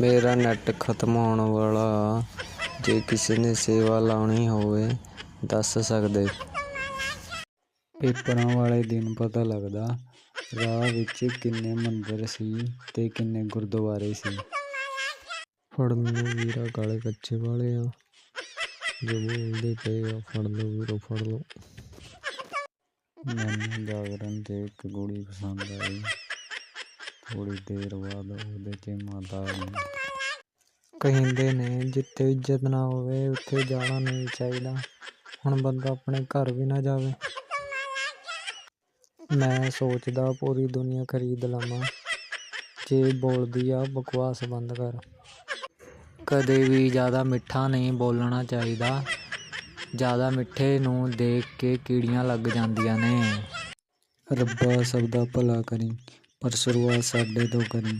ਮੇਰਾ ਨੈੱਟ ਖਤਮ ਹੋਣ ਵਾਲਾ। ਜੇ ਕਿਸੇ ਨੇ ਸੇਵਾ ਲਾਉਣੀ ਹੋਵੇ, ਦੱਸ ਸਕਦੇ। ਪੇਪਰਾਂ ਵਾਲੇ ਦਿਨ ਪਤਾ ਲੱਗਦਾ, ਰਾਹ ਵਿੱਚ ਕਿੰਨੇ ਮੰਦਰ ਸੀ ਤੇ ਕਿੰਨੇ ਗੁਰਦੁਆਰੇ ਸੀ। ਫੜ ਨੂੰ ਵੀਰਾ ਕਾਲੇ ਕੱਚੇ ਵਾਲੇ ਆ। ਜੋ ਬੋਲਦੇ ਪਏ ਆ, ਫੜ ਲਓ ਵੀਰੋ, ਫੜ ਲਓ। ਮੈਨੂੰ ਜਾਗਰਨ 'ਚ ਇੱਕ ਕੁੜੀ ਪਸੰਦ ਆਈ। ਥੋੜੀ ਦੇਰ ਬਾਅਦ ਉਹਦੇ 'ਚ ਮਾਤਾ ਕਹਿੰਦੇ ਨੇ ਜਿੱਥੇ ਇੱਜ਼ਤ ਨਾ ਹੋਵੇ, ਉੱਥੇ ਜਾਣਾ ਨਹੀਂ ਚਾਹੀਦਾ। ਹੁਣ ਬੰਦਾ ਆਪਣੇ ਘਰ ਵੀ ਨਾ ਜਾਵੇ। ਮੈਂ ਸੋਚਦਾ ਪੂਰੀ ਦੁਨੀਆ ਖਰੀਦ ਲਵਾਂ। ਜੇ ਬੋਲਦੀ ਆ, ਬਕਵਾਸ ਬੰਦ ਕਰ। ਕਦੇ ਵੀ ਜ਼ਿਆਦਾ ਮਿੱਠਾ ਨਹੀਂ ਬੋਲਣਾ ਚਾਹੀਦਾ। ਜ਼ਿਆਦਾ ਮਿੱਠੇ ਨੂੰ ਦੇਖ ਕੇ ਕੀੜੀਆਂ ਲੱਗ ਜਾਂਦੀਆਂ ਨੇ। ਰੱਬਾ ਸਭ ਦਾ ਭਲਾ ਕਰੀ। ਪਰ ਸ਼ੁਰੂਆਤ ਸਾਡੇ ਤੋਂ ਕਰੀ